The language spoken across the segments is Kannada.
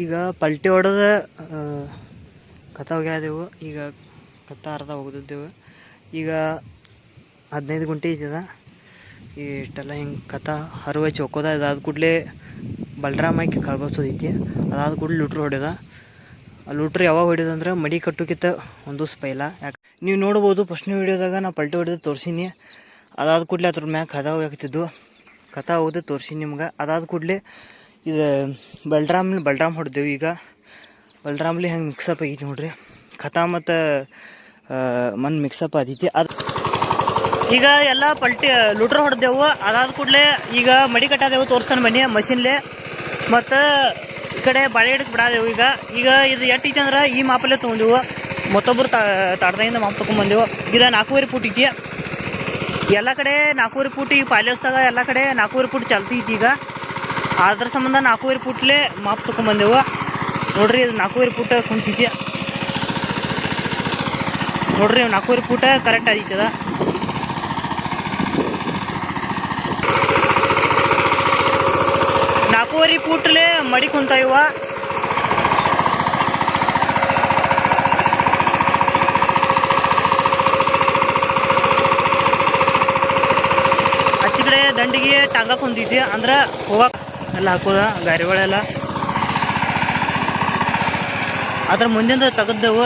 ಈಗ ಪಲ್ಟಿ ಹೊಡೆದ ಕಥ ಹೋಗ್ಯಾದೆವು ಈಗ ಕತ್ತ ಅರ್ಧ ಹೋಗಿದ್ದೆವು ಈಗ ಹದಿನೈದು ಗುಂಟೆ ಇದ್ದದ. ಈ ಇಷ್ಟೆಲ್ಲ ಹಿಂಗೆ ಕಥ ಹರುವ ಚೌಕೋದ ಇದಾದ ಕೂಡಲೇ ಬಲರಾಮ ಆಕಿ ಕಳ್ಗೊಸೋದೈತಿ ಅದಾದ ಕೂಡಲೇ ಲೂಟ್ರ್ ಹೊಡೆದ ಆ ಲೂಟ್ರ್ ಯಾವಾಗ ಹೊಡೆದಂದ್ರೆ ಮಡಿ ಕಟ್ಟೋಕ್ಕಿಂತ ಒಂದು ಸ್ಪೈಲ ಪೈಲ. ಯಾಕೆ ನೀವು ನೋಡ್ಬೋದು ಫಸ್ಟ್ನೇ ವಿಡಿಯೋದಾಗ ನಾ ಪಲ್ಟಿ ಹೊಡೆದು ತೋರಿಸೀನಿ. ಅದಾದ ಕೂಡಲೇ ಅದ್ರ ಮ್ಯಾಗ ಕಥ ಹೋಗಾಕತ್ತಿದ್ದು ಕಥ ಹೋಗ್ದು ತೋರಿಸಿ ನಿಮ್ಗೆ. ಅದಾದ ಕೂಡಲೇ ಇದು ಬಲ್ರಾಮ್, ಬಲರಾಮ್ ಹೊಡೆದೇವು ಈಗ. ಬಲರಾಮ್ಲಿ ಹೆಂಗೆ ಮಿಕ್ಸಪ್ ಆಗೈತಿ ನೋಡ್ರಿ. ಕಥಾ ಮತ್ತು ಮನ್ ಮಿಕ್ಸಪ್ ಆದೈತಿ. ಅದು ಈಗ ಎಲ್ಲ ಪಲ್ಟಿ, ಲೂಟ್ರ್ ಹೊಡೆದೆವು. ಅದಾದ ಕೂಡಲೇ ಈಗ ಮಡಿ ಕಟ್ಟಾದೆವು ತೋರಿಸ್ತಾನೆ ಬನ್ನಿ ಮಷಿನ್ಲೆ ಮತ್ತು ಈ ಕಡೆ ಬಾಳೆ ಹಿಡಕ್ಕೆ ಬಿಡಾದೆವು ಈಗ. ಈಗ ಇದು ಎಷ್ಟು ಐತಿ ಅಂದ್ರೆ ಈ ಮಾಪಲ್ಲೇ ತೊಗೊಂಡೆವು. ಮತ್ತೊಬ್ಬರು ತಾಡ್ದಾಗಿಂದ ಮಾಪ್ ತೊಗೊಂಬಂದೆವು ಇದು ನಾಲ್ಕೂವರೆ ಫೂಟ್ ಐತಿ. ಎಲ್ಲ ಕಡೆ ನಾಲ್ಕೂವರೆ ಫೂಟ್ ಈಗ ಪ್ಯಾಲೇಸ್ದಾಗ ಎಲ್ಲ ಕಡೆ ನಾಲ್ಕೂವರೆ ಫೂಟ್ ಐತಿ ಈಗ. ಅದ್ರ ಸಂಬಂಧ ನಾಲ್ಕೂವರೆ ಪುಟ್ಲೆ ಮಾಪ್ ತೊಗೊಂಬಂದೆವು. ನೋಡ್ರಿ, ಇದು ನಾಲ್ಕೂವರೆ ಪುಟ ಕುಂತಿದ್ಯ? ನೋಡ್ರಿ ನಾಲ್ಕೂವರೆ ಪುಟ ಕರೆಕ್ಟ್ ಆಗಿತ್ತದ ನಾಲ್ಕೂವರೆ ಫೂಟ್ಲೆ ಮಡಿ ಕುಂತ ಇವ ಆಚೆ ಕಡೆ ದಂಡಿಗೆ ಟಾಂಗ ಕುಂತಿದ್ಯ ಅಂದ್ರೆ ಹೋಗಕ್ಕೆ ಎಲ್ಲ ಹಾಕೋದ, ಗಾರಿಗಳೆಲ್ಲ. ಅದ್ರ ಮುಂದಿಂದ ತೆಗೆದೆವು.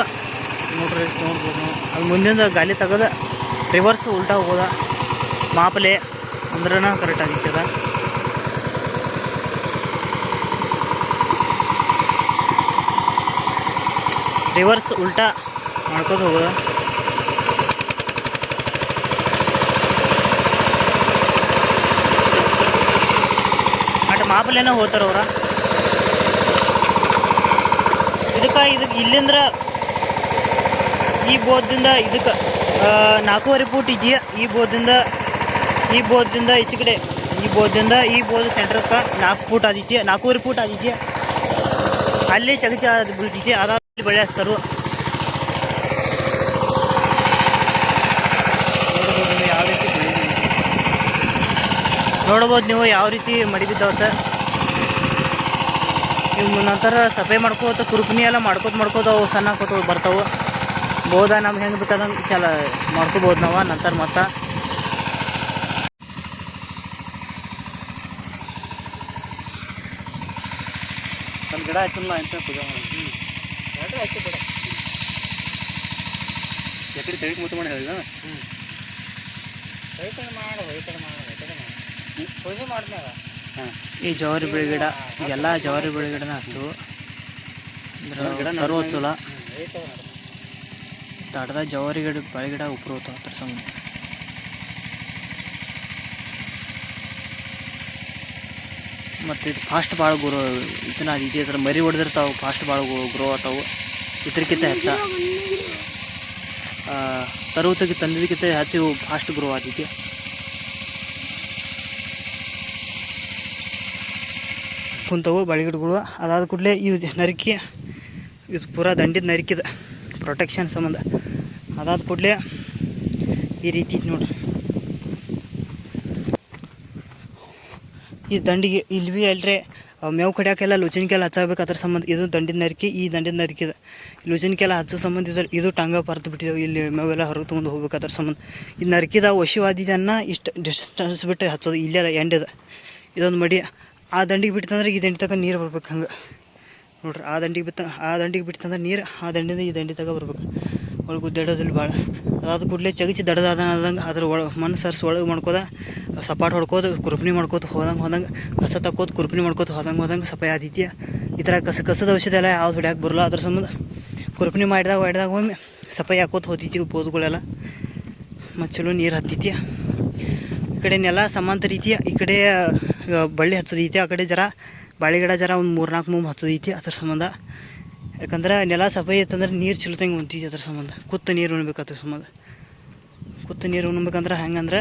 ನೋಡ್ರಿ, ನೋಡ್ಬೋದು. ಅದು ಮುಂದಿಂದ ಗಾಲಿ ತೆಗೆದ ರಿವರ್ಸ್ ಉಲ್ಟಾ ಹೋಗೋದ ಮಾಪಲೆ ಅಂದ್ರನ ಕರೆಕ್ಟ್ ಆಗಿತ್ತದ. ರಿವರ್ಸ್ ಉಲ್ಟಾ ಮಾಡ್ಕೋತ ಹೋಗೋದ. ಅಟ್ ಮಾಪಲೇನ ಹೋಗ್ತಾರ ಅವ್ರ? ಇದಕ್ಕೆ ಇದಕ್ಕೆ ಇಲ್ಲಿಂದ್ರ ಈ ಬೋದಿಂದ ಇದಕ್ಕೆ ನಾಲ್ಕೂವರೆ ಫೂಟ್ ಇದೆಯಾ ಈ ಬೋದಿಂದ ಈ ಬೋದಿಂದ ಈಚೆ ಕಡೆ, ಈ ಬೋದಿಂದ ಈ ಬೋದ್ ಸೆಂಟ್ರಕ್ಕೆ ನಾಲ್ಕು ಫೂಟ್ ಆದಿತ್ಯ, ನಾಲ್ಕೂವರೆ ಫೂಟ್ ಆದಿತ್ಯ. ಅಲ್ಲಿ ಚಗಚ ಬೀಳ್ತೈತಿ ಅದಾದ ಬೆಳೆ ಹಚ್ತಾರು. ನೋಡ್ಬೋದು ನೀವು ಯಾವ ರೀತಿ ಮಡಿ ಬಿದ್ದಾವತ್ತ? ಇವು ನಂತರ ಸಫೆ ಮಾಡ್ಕೋತ ಕುರುಪಿನಿ ಎಲ್ಲ ಮಾಡ್ಕೋತ ಮಾಡ್ಕೋತ ಅವು ಸಣ್ಣ ಹಾಕೋತ ಬರ್ತಾವೆ. ಬೋದ ನಮ್ಗೆ ಹೆಂಗೆ ಬೇಕಾದಂಗೆ ಚಲ ಮಾಡ್ಕೋಬೋದು ನಾವು ನಂತರ ಮತ್ತೆ. ಒಂದು ಗಿಡ ಆಯ್ತಲ್ಲ ಅಂತ ಪೂಜೆ ಮಾಡಿ ಆಯ್ತು ಎಕಡೆ ತೆಗಿಗೆ ಮುತ್ತು ಮಾಡಿ ಹೇಳಿದ ಮಾಡು ಮಾಡು ರೈತನ ಮಾಡು. ಪೂಜೆ ಮಾಡಿದ್ಮ್ಯಾಗ ಹಾಂ. ಈ ಜವಾರಿ ಬೆಳೆ ಗಿಡ ಎಲ್ಲ ಜವಾರಿ ಬೆಳೆ ಗಿಡನ ಹಸು ಅಂದ್ರೆ ಹಚ್ಚಲ್ಲ ತಡದ ಜವಾರಿ ಗಿಡ, ಬೆಳೆ ಗಿಡ ಉಪ್ರು ಹೋಗ್ತಾವ ಅದ್ರ ಸಂಬಂಧ ಮತ್ತು ಇದು ಫಾಸ್ಟ್ ಭಾಳ ಗುರು, ಇದನ್ನ ಇದೆ ಇದ್ರ ಮರಿ ಹೊಡೆದಿರ್ತಾವೆ ಫಾಸ್ಟ್ ಭಾಳ ಗ್ರೋ ಆತಾವು. ಇದ್ರಕ್ಕಿಂತ ಹೆಚ್ಚ. ತರುವುದಕ್ಕೆ ತಂದಿದ್ದಕ್ಕಿಂತ ಹೆಚ್ಚು ಫಾಸ್ಟ್ ಗ್ರೋ ಆತೈತಿ ಕುಂತವು ಬಳಿಗಿಡಗಳು. ಅದಾದ ಕೂಡಲೇ ಇವು ನರಿಕಿ, ಇದು ಪೂರಾ ದಂಡಿದ ನರಿಕಿದ ಪ್ರೊಟೆಕ್ಷನ್ ಸಂಬಂಧ. ಅದಾದ ಕೂಡಲೇ ಈ ರೀತಿ ನೋಡ್ರಿ. ಈ ದಂಡಿಗೆ ಇಲ್ಲಿ ಭೀ ಅಲ್ರಿ ಮೇವು ಕಡಿಯೋಕೆಲ್ಲ ಲುಚಿನಕೆಲ್ಲ ಹಚ್ಚಾಗಬೇಕು ಅದ್ರ ಸಂಬಂಧ. ಇದು ದಂಡಿದ ನರಿಕೆ, ಈ ದಂಡಿದ ನರಿಕಿದ ಲುಚಿನಕೆಲ್ಲ ಹಚ್ಚೋ ಸಂಬಂಧ ಇದ್ರೆ ಇದು ಟಂಗ ಪರ್ತು ಬಿಟ್ಟಿದ್ದೆವು ಇಲ್ಲಿ ಮೇವೆಲ್ಲ ಹೊರಗೆ ತೊಗೊಂಡು ಹೋಗ್ಬೇಕು ಅದ್ರ ಸಂಬಂಧ. ಇದು ನರಿಕಿದ ವಶಿವಾದಿದನ್ನ ಇಷ್ಟು ಡಿಸ್ಟೆನ್ಸ್ ಬಿಟ್ಟು ಹಚ್ಚೋದು. ಇಲ್ಲೇ ಎಂಡಿದೆ ಇದೊಂದು ಮಡಿ ಆ ದಂಡಿಗೆ ಬಿಡ್ತಂದ್ರೆ ಈ ದಂಡಿ ತಗ ನೀರು ಬರ್ಬೇಕು ಹಂಗೆ. ನೋಡ್ರಿ, ಆ ದಂಡಿಗೆ ಬಿತ್ತ, ಆ ದಂಡಿಗೆ ಬಿಡ್ತಂದ್ರೆ ನೀರು, ಆ ದಂಡಿಂದ ಈ ದಂಡಿ ತಗ ಬರ್ಬೇಕು. ಒಳಗೆ ಗುದ್ದಾಡೋದಿಲ್ಲ ಭಾಳ ಅದಾದ ಕೂಡಲೇ ಚಗಚಿ ದಡದಾದ ಆದಂಗೆ ಅದ್ರ ಒಳ, ಮಣ್ಣು ಸರ್ಸ್ ಒಳಗೆ ಮಾಡ್ಕೋದ, ಸಪಾಟ್ ಹೊಡ್ಕೋದು ಕುರುಪಣಿ ಮಾಡ್ಕೋತ ಹೋದಂಗೆ ಹೋದಂಗೆ, ಕಸ ತಕ್ಕೋದು ಕುರುಪಣಿ ಮಾಡ್ಕೋತ ಹೋದಂಗೆ ಹೋದಂಗೆ ಸಪಾಯ ಆದಿತ್ಯ. ಈ ಥರ ಕಸ, ಕಸದ ಔಷಧ ಎಲ್ಲ ಯಾವ್ದು ಹೊಡ್ಯಾಕೆ ಬರಲ್ಲ. ಅದ್ರ ಸಂಬಂಧ ಕುರುಪಣಿ ಮಾಡಿದಾಗ ಹೊಡ್ದಾಗ ಒಮ್ಮೆ ಸಪಾಯಿ ಹಾಕೋತ ಹೋತಿತ್ತಿ ಪೋದುಗಳೆಲ್ಲ ಮತ್ತು ಚಲೋ ನೀರು ಹತ್ತಿತ್ಯ. ಈ ಕಡೆ ನೆಲ ಸಮಾಂತರ ರೀತಿಯ, ಈ ಕಡೆ ಬಳ್ಳಿ ಹಚ್ಚೋದೈತಿ ಆ ಕಡೆ ಜರ ಬಾಳೆ ಗಿಡ ಜರ ಒಂದು ಮೂರು ನಾಲ್ಕು ಮೂರು ಹಚ್ಚೋದೈತಿ ಅದ್ರ ಸಂಬಂಧ. ಯಾಕಂದ್ರೆ ನೆಲ ಸಫೈ ಇತ್ತಂದ್ರೆ ನೀರು ಚಿಲ್ತಂಗೆ ಉಣ್ತೈತಿ ಅದ್ರ ಸಂಬಂಧ. ಕುತ್ತ ನೀರು ಉಣ್ಬೇಕು ಅದ್ರ ಸಂಬಂಧ. ಕುತ್ತ ನೀರು ಉಣ್ಬೇಕಂದ್ರೆ ಹೆಂಗಂದ್ರೆ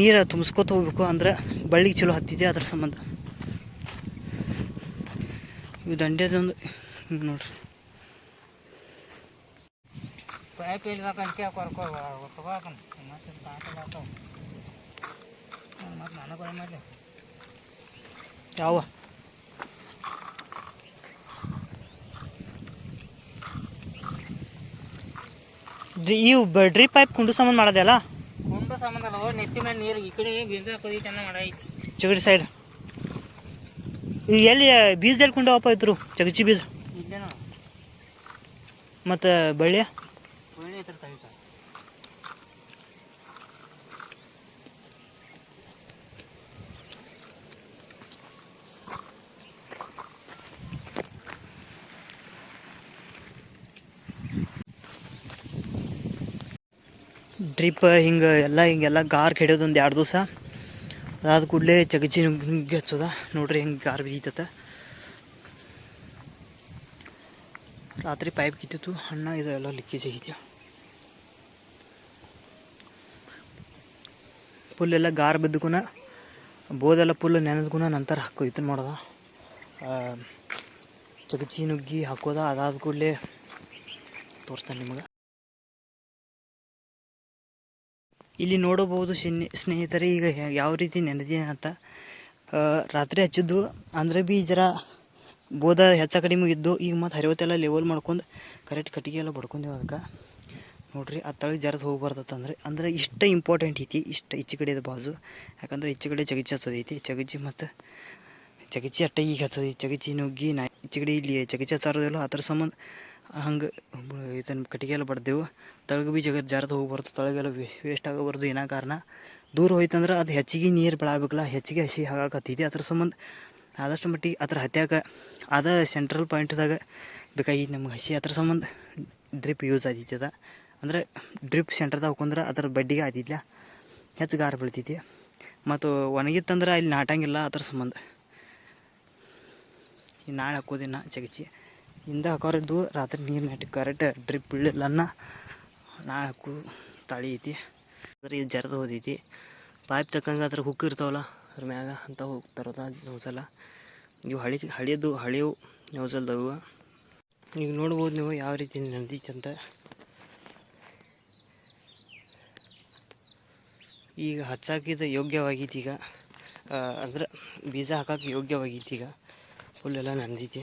ನೀರು ತುಂಬಿಸ್ಕೊತ ಹೋಗ್ಬೇಕು ಅಂದ್ರೆ ಬಳ್ಳಿಗೆ ಚಲೋ ಹತ್ತಿದೆ ಅದ್ರ ಸಂಬಂಧ. ಇವು ದಂಡೆದೊಂದು ಹಿಂಗೆ ನೋಡ್ರಿ. ಮತ್ತೆ ನನಗೆ ಮಾಡಲಿ ಯಾವ? ಇವು ಡ್ರಿಪ್ ಪೈಪ್ ಕುಂಡು ಸಾಮಾನು ಮಾಡೋದಲ್ಲ ಕುಂಡು ಸಂಬಂಧ ಅಲ್ಲ ನೆತ್ತಿ ಮೇಲೆ ನೀರು ಈ ಕಡೆ ಬೀಜ ಕೊದಿ ಚೆನ್ನಾಗಿ ಮಾಡೈತಿ ಚಿಗಡಿ ಸೈಡ್ ಎಲ್ಲಿ ಬೀಜ ಎಲ್ಲಿ ಕುಂಡು ಅಪ್ಪ ಇದ್ರು ಚಗಚಿ ಬೀಜ? ಮತ್ತೆ ಮತ್ತು ಬಳ್ಳಿ ಐತ್ರಿ ಐತ್ರ ಡ್ರಿಪ್ ಹಿಂಗೆ ಎಲ್ಲ, ಹಿಂಗೆಲ್ಲ ಗಾರ್ ಕೆಡೋದು ಒಂದು ಎರಡು ದಿವಸ. ಅದಾದ ಕೂಡಲೇ ಚಗಚಿ ಹಿಂಗೆ ಹಚ್ಚೋದ. ನೋಡ್ರಿ ಹಿಂಗೆ ಗಾರ್ ಬಿದ್ದೈತತ ರಾತ್ರಿ ಪೈಪ್ ಕಿತ್ತಿತ್ತು. ಹಣ್ಣ ಇದು ಎಲ್ಲ ಲೀಕೇಜ್ ಆಗಿದೆಯಾ. ಫುಲ್ ಎಲ್ಲ ಗಾರ್ ಬಿದ್ದಕುನ ಬೋದೆಲ್ಲ ಫುಲ್ ನೆನೆದ್ಕುನ ನಂತರ ಹಾಕೋ ಇದನ್ನ ಮಾಡೋದ. ಚಗಚಿ ನುಗ್ಗಿ ಹಾಕೋದ. ಅದಾದ ಕೂಡಲೇ ತೋರಿಸ್ತಾನೆ ನಿಮಗೆ. ಇಲ್ಲಿ ನೋಡಬಹುದು ಸ್ನೇ ಸ್ನೇಹಿತರೆ, ಈಗ ಯಾವ ರೀತಿ ನೆನೆದಿದೆ ಅಂತ. ರಾತ್ರಿ ಹಚ್ಚಿದ್ದು ಅಂದರೆ ಬಿ ಜರ ಬೋದ ಹೆಚ್ಚ ಕಡಿಮೆ ಇದ್ದು, ಈಗ ಮತ್ತು ಹರಿವತ್ತೆಲ್ಲ ಲೆವೆಲ್ ಮಾಡ್ಕೊಂಡು ಕರೆಕ್ಟ್ ಕಟ್ಟಿಗೆ ಎಲ್ಲ ಬಡ್ಕೊಂಡೇವು ಅದಕ್ಕೆ. ನೋಡ್ರಿ ಆ ತಳಗೆ ಜರದ್ ಹೋಗ್ಬಾರ್ದಂದ್ರೆ ಅಂದರೆ ಇಷ್ಟು ಇಂಪಾರ್ಟೆಂಟ್ ಐತಿ, ಇಷ್ಟ ಈಚೆ ಕಡೆ ಬಾಜು. ಯಾಕಂದ್ರೆ ಈಚೆ ಕಡೆ ಚಗಚಿ ಹಚ್ಚೋದೈತಿ, ಚಗಚಿ ಮತ್ತು ಚಗಚಿ ಅಟ್ಟ ಈಗ ಹಚ್ಚೋದು ಚಗಚಿ ನುಗ್ಗಿ ನಾ ಈಚೆ ಕಡೆ ಇಲ್ಲಿ ಚಗಚಿ ಹಚ್ಚಾರೋದಿಲ್ಲ, ಅದ್ರ ಸಂಬಂಧ ಹಂಗೆ ಇದನ್ನು ಕಟ್ಟಿಗೆ ಎಲ್ಲ ಬಡ್ದೆವು. ತಳಗ ಬಿ ಜಗತ್ತು ಜಾರದು ಹೋಗ್ಬಾರ್ದು ತಳಗೆಲ್ಲ ವೇಸ್ಟ್ ಆಗಬಾರ್ದು ಏನೋ ಕಾರಣ? ದೂರ ಹೋಯ್ತಂದ್ರೆ ಅದು ಹೆಚ್ಚಿಗೆ ನೀರು ಬೆಳಾಗಬೇಕಲ್ಲ, ಹೆಚ್ಚಿಗೆ ಹಸಿ ಹಾಗಾಕತ್ತೈತಿ. ಅದ್ರ ಸಂಬಂಧ ಆದಷ್ಟು ಮಟ್ಟಿಗೆ ಅದ್ರ ಹತ್ಯಾಕ ಅದ ಸೆಂಟ್ರಲ್ ಪಾಯಿಂಟ್ದಾಗ ಬೇಕಾಗಿತ್ತು ನಮ್ಗೆ ಹಸಿ. ಅದ್ರ ಸಂಬಂಧ ಡ್ರಿಪ್ ಯೂಸ್ ಆದೈತಿ ಅದ ಅಂದರೆ ಡ್ರಿಪ್ ಸೆಂಟ್ರದಾಗ ಹಾಕೊಂಡ್ರೆ ಅದ್ರ ಬಡ್ಡಿಗೆ ಆದಿಲ್ಲ ಹೆಚ್ಚು ಗಾರ ಬೀಳ್ತೈತಿ. ಮತ್ತು ಒಣಗಿತ್ತಂದ್ರೆ ಇಲ್ಲಿ ನಾಟಂಗಿಲ್ಲ ಅದ್ರ ಸಂಬಂಧ. ಈ ನಾಳೆ ಹಾಕೋದಿನ ಚಗಚಿ. ಹಿಂದೆ ಹಾಕೋರಿದ್ದು ರಾತ್ರಿ ನೀರು ನೆಟ್ಟು ಕರೆಕ್ಟ್ ಡ್ರಿಪ್ ಬೀಳಿಲ್ಲನ್ನ ನಾಲ್ಕು ತಳಿ ಐತಿ. ಅದ್ರ ಇದು ಜರದ ಹೋದೈತಿ. ಪೈಪ್ ತಕ್ಕಂಗೆ ಅದ್ರ ಹುಕ್ ಇರ್ತಾವಲ್ಲ, ಅದ್ರ ಮ್ಯಾಗ ಅಂತ ಹೋಗಿ ತರೋದ ನೋಸಲ್ಲ ಇವು ಹಳಿ ಹಳಿಯದು ಹಳಿಯವು ನೋಸಲ್ದವು ಈಗ ನೋಡ್ಬೋದು ನೀವು ಯಾವ ರೀತಿ ನಡೆದೈತಿ ಅಂತ. ಈಗ ಹಚ್ಚಾಕಿದ ಯೋಗ್ಯವಾಗೈತಿ ಈಗ. ಅಂದ್ರೆ ಬೀಜ ಹಾಕಕ್ಕೆ ಯೋಗ್ಯವಾಗೈತಿ ಈಗ. ಫುಲ್ ಎಲ್ಲ ನೆಂದೈತಿ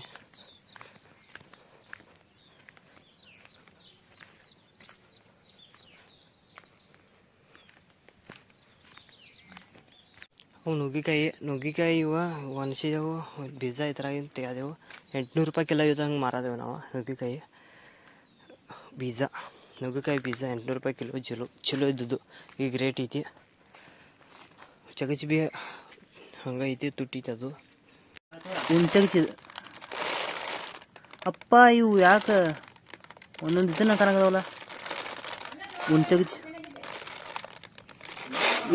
ಅವು ನುಗ್ಗಿಕಾಯಿ ನುಗ್ಗಿಕಾಯಿ ಇವ, ಒಣಸಿದೆವು, ಬೀಜ ಇದ್ರಾಗಿಂದ ತೆಗೆದೆವು ಎಂಟುನೂರು ರೂಪಾಯಿ ಕಿಲೋ ಇದ್ದ ಹಂಗೆ ಮಾರದೆವು ನಾವು, ನುಗ್ಗಿಕಾಯಿ. ಬೀಜ ನುಗ್ಗಿಕಾಯಿ ಬೀಜ ಎಂಟುನೂರು ರೂಪಾಯಿ ಕಿಲೋ ಚಲೋ ಚಲೋ ಇದ್ದದ್ದು. ಈಗ ರೇಟ್ ಐತಿ. ಚಗಚಿ ಬಿ ಹಂಗೆ ಐತಿ ತುಟ್ಟಿತ್ತು ಅದು. ಹುಣ್ಚಗಚಿ ಅಪ್ಪ, ಇವು ಯಾಕೆ ಒಂದೊಂದು ದಿನ ಕನಗದವಲ್ಲ ಉಂಚಗಚಿ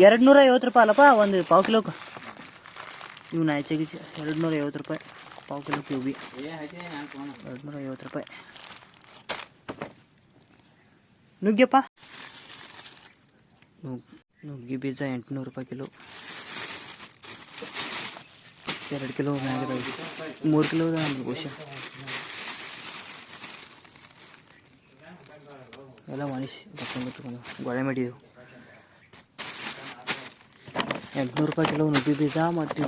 ಎರಡು ನೂರ ಐವತ್ತು ರೂಪಾಯಿ ಅಲ್ಲಪ್ಪ, ಒಂದು ಪಾವು ಕಿಲೋಕ್ಕೆ ಇವು ನಾಯ್ಚಗಿಚಿ ಎರಡು ನೂರ ಐವತ್ತು ರೂಪಾಯಿ, ಪಾವು ಕಿಲೋಕ್ಕೆ ಇವು ಬಿ. ಎರಡು ನೂರ ಐವತ್ತು ರೂಪಾಯಿ. ನುಗ್ಗಿಯಪ್ಪ ನುಗ್ ನುಗ್ಗಿ ಬೀಜ ಎಂಟುನೂರು ರೂಪಾಯಿ ಕಿಲೋ. ಎರಡು ಕಿಲೋ ಮೂರು ಕಿಲೋ ನಮ್ಗೆ ಬಹುಶಃ. ಎಲ್ಲ ತಕೊಂಡು ತಗೊಂಡು ಗೊಳೆ ಮಾಡಿದೆವು ಎಂಟುನೂರು ರೂಪಾಯಿ ಕಿಲೋ ನುಗ್ಗಿ ಬೀಜ ಮತ್ತು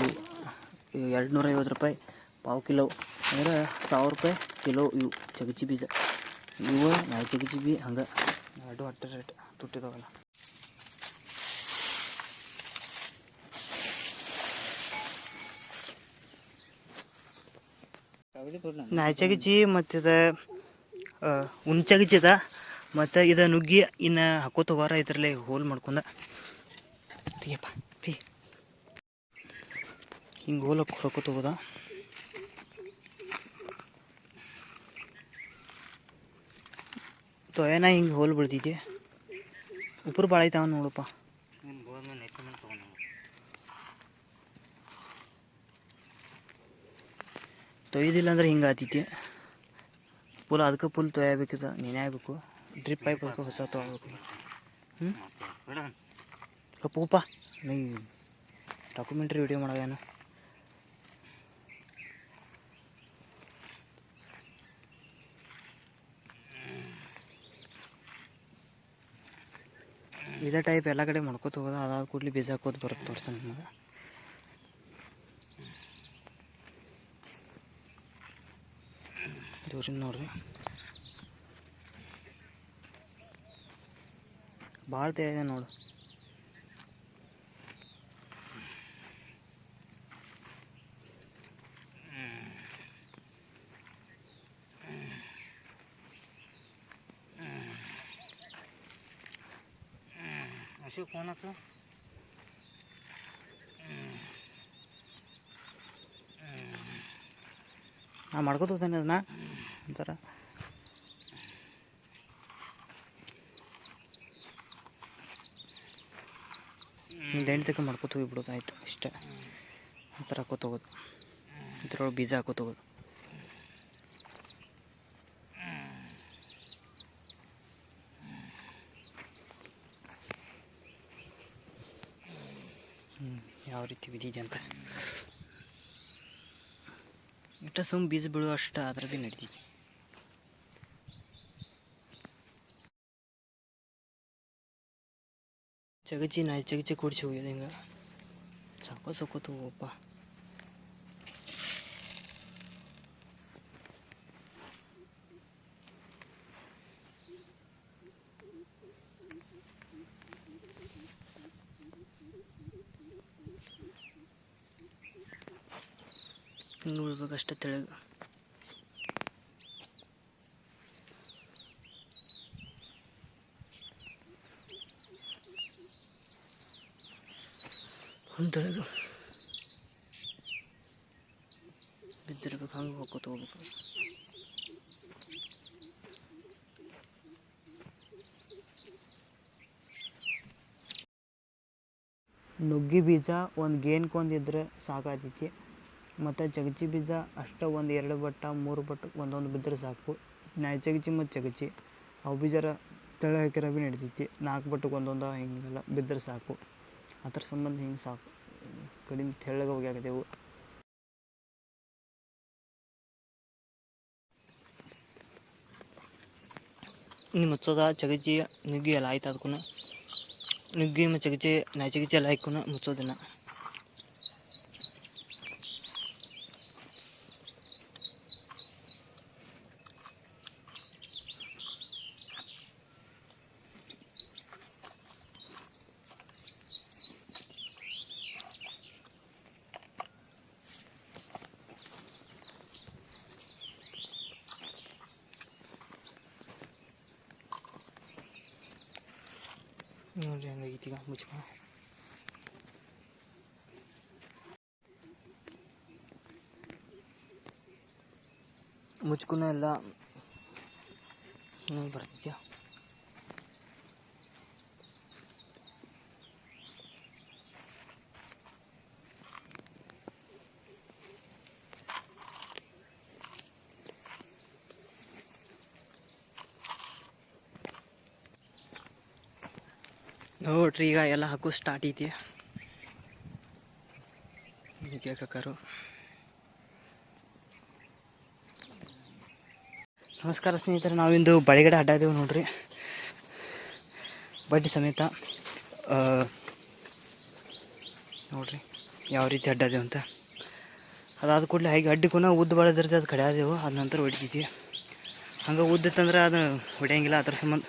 ಇವು ಎರಡು ರೂಪಾಯಿ ಪಾವು ಕಿಲೋ ಅಂದ್ರೆ ಸಾವಿರ ರೂಪಾಯಿ ಕಿಲೋ ಇವು ಚಗಚಿ ಬೀಜ. ಇವು ನಾಯಿ ಚಗಚಿ ಬಿ ಹಂಗೆ ಎರಡು ಅಟ್ಟ ರೇಟ್ ತುಟ್ಟಿದಾವಲ್ಲ. ನಾಯ್ಚಗಿಚಿ ಮತ್ತು ಇದು ಉಣ್ಚಗಿಚಿದ ಮತ್ತು ಇದು ನುಗ್ಗಿ ಇನ್ನು ಹಾಕೋತ ಇದ್ರಲ್ಲಿ ಹೋಲ್ ಮಾಡ್ಕೊಂಡ. ತೆಗಿಯಪ್ಪ. ಹಿಂಗೆ ಹೋಲಕ್ಕೆ ಹೊಡ್ಕೋತ ಹೋದ ತೊಯನ ಹಿಂಗೆ ಹೋಲ್ ಬಿಡ್ತೈತಿ ಉಪ್ರು ಭಾಳ ಐತಾವ ನೋಡಪ್ಪ. ತೊಯ್ದಿಲ್ಲ ಅಂದ್ರೆ ಹಿಂಗೆ ಆತೈತಿ ಪುಲ್ ಅದಕ್ಕೆ ಫುಲ್ ತೊಯ್ಯಬೇಕಿದ ನೀನೇ ಆಗ್ಬೇಕು. ಡ್ರಿಪ್ ಪೈಪ್ ಅದಕ್ಕೆ ಹೊಸ ತೊಗೊಳ್ಬೇಕು. ಹ್ಞೂ ಕಪ್ಪುಪ್ಪ ನೀ ಡಾಕ್ಯುಮೆಂಟ್ರಿ ವಿಡಿಯೋ ಮಾಡೋದೇನು ಇದೇ ಟೈಪ್ ಎಲ್ಲ ಕಡೆ ಮಾಡ್ಕೋತ ಹೋಗೋದು, ಅದಾದ ಕೂಡಲಿ ಬೀಜ ಹಾಕೋದು ಬರುತ್ತೆ ತೋರಿಸ್ತಾನೆ ನಿಮಗೆ. ದೂರಿಂದ ನೋಡ್ರಿ. ಭಾಳ ಇದೆ ನೋಡು. ಫೋನ್ ಹಚ್ಚು ನಾ ಮಾಡ್ಕೊತ ಅದನ್ನ ಒಂಥರ ಒಂದು ಎಂಟು ಮಾಡ್ಕೋತ ಹೋಗ್ಬಿಡೋದು ಆಯ್ತು ಇಷ್ಟೇ ಒಂಥರ ಹಾಕೋತ ಹೋಗೋದು ಇದ್ರೊಳಗೆ ಬೀಜ ಹಾಕೋತ ಹ್ಞೂ ಯಾವ ರೀತಿ ಬಿದ್ದಿದೆ ಅಂತ ಇಷ್ಟ ಸುಮ್ಮ ಬೀಜ ಬೀಳುವ ಅಷ್ಟು ಆದ್ರೆ ಭೀ ನಡೀತೈತಿ. ಚಗಚಿ ನಾಯಿ ಚಗಚಿ ಕೂಡಿಸಿ ಹೋಗ್ಯದ ಹಿಂಗೆ. ಸಾಕೋ ಸಾಕೋತು ಹೋಗಪ್ಪ ಹಿಂಗೆ ಉಳ್ಬೇಕಷ್ಟೇ ತೆಳಗೆ. ಒಂದು ತೆಳಗೆ. ಬಿದ್ದಿರ್ಬೇಕು ಹಂಗೆ ಹೋಗ್ಕೋತ ಹೋಗ್ಬೇಕು ನುಗ್ಗಿ ಬೀಜ ಒಂದು ಗೇನ್ಕೊಂದಿದ್ರೆ ಸಾಕಾಗ್ತೈತಿ ಮತ್ತು ಚಗಚಿ ಬೀಜ, ಅಷ್ಟ ಒಂದು ಎರಡು ಬಟ್ಟ, ಮೂರು ಬಟ್ಟ, ಒಂದೊಂದು ಬಿದ್ದರೆ ಸಾಕು. ನಾಯಿ ಚಗಚಿ ಮತ್ತು ಚಗಚಿ. ಅವು ಬೀಜರ ತೆಳ ಹಾಕಿರ ಭೀ ನಡಿತೈತಿ. ನಾಲ್ಕು ಬಟ್ಟಕ್ಕೆ ಒಂದೊಂದು ಹಿಂಗೆಲ್ಲ ಬಿದ್ದರೆ ಸಾಕು. ಅದ್ರ ಸಂಬಂಧ ಹಿಂಗೆ ಸಾಕು. ಕಡಿಮೆ ತೆಳ್ಳಗೆ ಹೋಗ್ಯಾಕತ್ತೇವು. ನಿಮ್ಮ ಮುಚ್ಚೋದ ಚಗಚಿ ನುಗ್ಗಿ ಎಲ್ಲ ಆಯ್ತು ಅದಕ್ಕೂ ನುಗ್ಗಿ ಮತ್ತು ಚಗಚಿ, ನಾಯಿ ಚಗಚಿ ಎಲ್ಲ ಹಾಕು ಮುಚ್ಚೋದನ್ನ ನೋಡ್ರಿ ಹಂಗಾಗೈತಿ ಈಗ ಮುಚ್ಕೊ ಮುಚ್ಕುನ ಎಲ್ಲ ಬರ್ತಿದ್ಯಾ ನೋಡ್ರಿ ಈಗ ಎಲ್ಲ ಹಾಕೋ ಸ್ಟಾರ್ಟ್ ಐತಿ ಕೇಳ್ಕರು ನಮಸ್ಕಾರ ಸ್ನೇಹಿತರೆ, ನಾವಿಂದು ಬಳಿಗಡೆ ಅಡ್ಡಾದೇವು ನೋಡ್ರಿ. ಬಡ್ಡಿ ಸಮೇತ ನೋಡ್ರಿ ಯಾವ ರೀತಿ ಅಡ್ಡಾದೇವು ಅಂತ. ಅದಾದ ಕೂಡಲೇ ಹೇಗೆ ಅಡ್ಡಿ ಕೂಡ ಉದ್ದು ಬೆಳೆದಿರ್ತದೆ ಅದು ಕಡಿಯಾದೆವು, ಅದ ನಂತರ ಹೊಡಿತೈತಿ ಹಂಗೆ ಉದ್ದಿತ್ತಂದ್ರೆ ಅದು ಹೊಡೆಯಂಗಿಲ್ಲ, ಅದ್ರ ಸಂಬಂಧ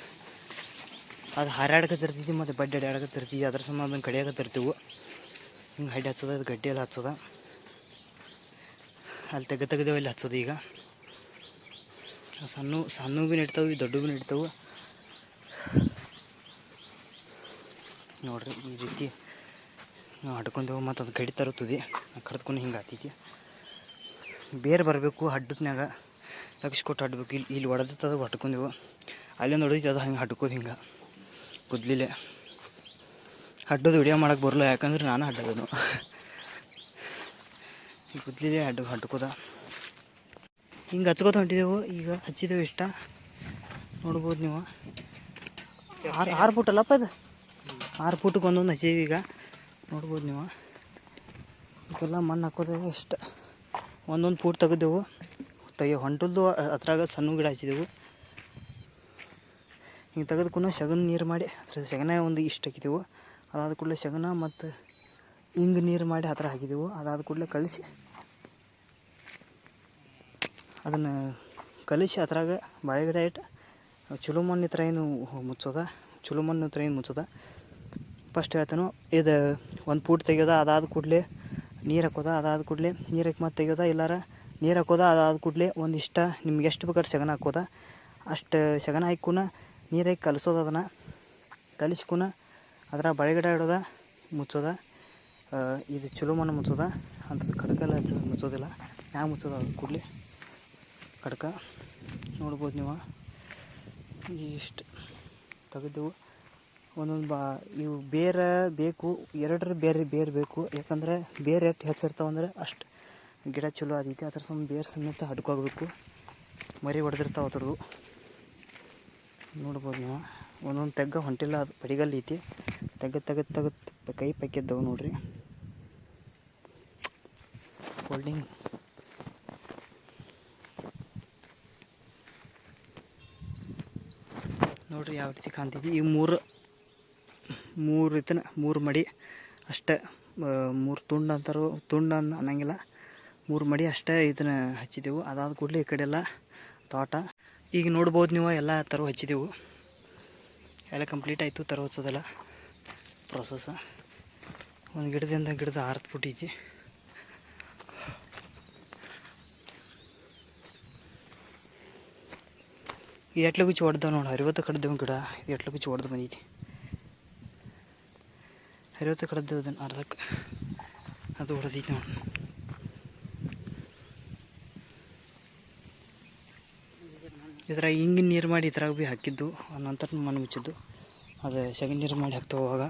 ಅದು ಹಾರಾಡಕತ್ತಿರ್ತೈತಿ ಮತ್ತು ಬಡ್ಡಿ ಅಡ್ಯಾಡಕತ್ತಿರ್ತೈತಿ ಅದ್ರ ಸಂಬಂಧ ಅದನ್ನು ಕಡಿಯಾಕತ್ತಿರ್ತೀವಿ ಹಿಂಗೆ ಹಡ್ಡಿ ಹಚ್ಚೋದ, ಅದು ಗಡ್ಡಿ ಹಚ್ಚೋದ. ಅಲ್ಲಿ ತೆಗೆ ತೆಗೆದೇವು ಇಲ್ಲಿ ಹಚ್ಚೋದು ಈಗ. ಸಣ್ಣ ಸಣ್ಣ ಭೀ ನಡ್ತಾವೆ ದೊಡ್ಡ ಭೀ ನಡ್ತಾವೆ. ನೋಡ್ರಿ ಈ ರೀತಿ ನಾವು ಹಡ್ಕೊಂಡೆವು ಮತ್ತು ಅದು ಗಡಿ ತರುತ್ತದೆ. ಕಡ್ದುಕೊಂಡು ಹಿಂಗೆ ಆತೈತಿ ಬೇರೆ ಬರಬೇಕು ಹಡ್ಡದ್ನಾಗ ಲಕ್ಷ ಕೊಟ್ಟು ಹಡ್ಬೇಕು ಇಲ್ಲಿ ಇಲ್ಲಿ ಹೊಡೆದತ್ತದ ಹಡ್ಕೊಂಡೆವು ಅಲ್ಲೇ ನೋಡಿದ್ವಿ ಅದು ಹಂಗೆ ಹಡ್ಕೋದು ಹಿಂಗೆ. ಕುದ್ಲಿಲೆ. ಅಡ್ಡೋದು ವಿಡಿಯೋ ಮಾಡಕ್ಕೆ ಬರಲ್ಲ ಯಾಕಂದ್ರೆ ನಾನು ಅಡ್ಡದನು ಈ ಕುದ್ಲಿಲೆ ಅಡ್ಡ ಹಡ್ಕೋದ. ಹಿಂಗೆ ಹಚ್ಕೋತ ಹೊಂಟಿದ್ದೆವು ಈಗ ಹಚ್ಚಿದೆವು ಇಷ್ಟ. ನೋಡ್ಬೋದು ನೀವು. ಆರು ಆರು ಫುಟ್ ಅಲ್ಲಪ್ಪ ಇದು? ಆರು ಫುಟ್ಗೆ ಒಂದೊಂದು ಹಚ್ಚಿದೀವಿ ಈಗ. ನೋಡ್ಬೋದು ನೀವು. ಇದೆಲ್ಲ ಮಣ್ಣು ಹಾಕೋದು ಇಷ್ಟ. ಒಂದೊಂದು ಫೂಟ್ ತೆಗೆದೆವು ತೆಗೆ ಹೊಂಟಲ್ದು ಅದ್ರಾಗ ಸಣ್ಣ ಗಿಡ ಹಚ್ಚಿದೆವು. ಹಿಂಗೆ ತೆಗೆದುಕೊಂಡು ಕೂಡ ಶಗನ್ ನೀರು ಮಾಡಿ ಅದ್ರ ಶಗನ ಒಂದು ಇಷ್ಟು ಹಾಕಿದೆವು. ಅದಾದ ಕೂಡಲೇ ಶಗನ ಮತ್ತು ಹಿಂಗೆ ನೀರು ಮಾಡಿ ಹತ್ರ ಹಾಕಿದೆವು. ಅದಾದ ಕೂಡಲೇ ಕಲಿಸಿ, ಅದನ್ನು ಕಲಿಸಿ ಅದ್ರಾಗ ಬಾಳೆಗಿಡ ಇಟ್ಟು, ಚಲೋ ಮಣ್ಣು ಹತ್ರ ಏನು ಮುಚ್ಚೋದ? ಚಲೋ ಮಣ್ಣು ಹತ್ರ ಏನು ಮುಚ್ಚೋದ? ಫಸ್ಟ್ ಹೇಳ್ತಾನು, ಇದು ಒಂದು ಪೂಟ್ ತೆಗೆಯೋದ, ಅದಾದ ಕೂಡಲೇ ನೀರು ಹಾಕೋದ, ಅದಾದ ಕೂಡಲೇ ನೀರು ಹಾಕಿ ಮತ್ತೆ ತೆಗೆಯೋದ, ಇಲ್ಲಾರ ನೀರು ಹಾಕೋದ, ಅದಾದ ಕೂಡಲೇ ಇಷ್ಟ ನಿಮ್ಗೆ ಎಷ್ಟು ಬೇಕಾದ್ರೆ ಸಗಣ ಹಾಕೋದ. ಅಷ್ಟು ಸಗಣ ಹಾಕುನ ನೀರು ಕಲಿಸೋದು ಅದನ್ನು. ಕಲಿಸ್ಕುನ ಅದರ ಬಳೆಗಡೆ ಇಡೋದ, ಮುಚ್ಚೋದ ಇದು ಚಲೋ ಮಣ್ಣು ಮುಚ್ಚೋದ ಅಂತ ಕಡ್ಕಲ್ಲ ಹಚ್ಚೋದು ಮುಚ್ಚೋದಿಲ್ಲ. ಯಾವ ಮುಚ್ಚೋದ ಅದು ಕೂಡಲಿ? ಕಡ್ಕ. ನೋಡ್ಬೋದು ನೀವು. ಇಷ್ಟು ತೆಗೆದೆವು ಒಂದೊಂದು ಬಾ, ಇವು ಬೇರೆ ಬೇಕು, ಎರಡರ ಬೇರೆ ಬೇರೆ ಬೇಕು. ಯಾಕಂದರೆ ಬೇರೆ ಎಷ್ಟು ಹೆಚ್ಚಿರ್ತಾವಂದ್ರೆ ಅಷ್ಟು ಗಿಡ ಚಲೋ ಆದೈತಿ. ಅದ್ರ ಸಮ ಬೇರೆ ಸಮೇತ ಹಡ್ಕೋಬೇಕು ಮರಿ ಹೊಡೆದಿರ್ತಾವ ಅದ್ರದ್ದು. ನೋಡ್ಬೋದು ನೀವು. ಒಂದೊಂದು ತೆಗ್ಗ ಹೊಂಟಿಲ್ಲ, ಅದು ಪಡಿಗಲ್ ಐತಿ. ತೆಗ್ಗ ತೆಗ ತೆಗ ಕೈ ಪೈಕಿದ್ದವು ನೋಡ್ರಿ. ಹೋಲ್ಡಿಂಗ್ ನೋಡ್ರಿ ಯಾವ ರೀತಿ ಕಾಣ್ತಿದ್ವಿ ಈ ಮೂರು ಮೂರು ರೀತಿನ ಮೂರು ಮಡಿ ಅಷ್ಟೇ ಮೂರು ತುಂಡು ಅಂತಾರೋ, ತುಂಡು ಅನ್ನ ಅನ್ನಂಗಿಲ್ಲ. ಮೂರು ಮಡಿ ಅಷ್ಟೇ ಇದನ್ನ ಹಚ್ಚಿದೆವು. ಅದಾದ ಕೂಡಲೇ ಈ ಕಡೆ ಎಲ್ಲ ತೋಟ. ಈಗ ನೋಡ್ಬೋದು ನೀವು, ಎಲ್ಲ ತರೋ ಹಚ್ಚಿದೆವು. ಎಲ್ಲ ಕಂಪ್ಲೀಟ್ ಆಯಿತು, ತರೋ ಹಚ್ಚೋದೆಲ್ಲ. ಪ್ರೊಸೆಸ್ ಒಂದು ಗಿಡದಿಂದ ಗಿಡದ ಆರ್ತು ಬಿಟ್ಟೈತಿ. ಎಟ್ಲ ಗುಚ್ಚಿ ಹೊಡೆದ ನೋಡಿ, ಅರಿವತ್ತು ಕಡ್ದೇವು ಗಿಡ ಎಟ್ಲ ಗುಚ್ಚಿ ಹೊಡೆದು ಬಂದೈತಿ. ಹರಿವತ್ತು ಕಡ್ದೇವು ಅದನ್ನು ಅರ್ಧಕ್ಕೆ ಅದು ಹೊಡೆದೈತಿ ನೋಡಿ. ಇದ್ರಾಗ ಹಿಂಗೆ ನೀರು ಮಾಡಿ ಇದ್ರಾಗ ಭೀ ಹಾಕಿದ್ದು ನಂತರ ಮಣ್ಣು ಮುಚ್ಚಿದ್ದು ಅದು ಸೆಗಣಿ ನೀರು ಮಾಡಿ ಹಾಕ್ತೇವೆ ಅವಾಗ.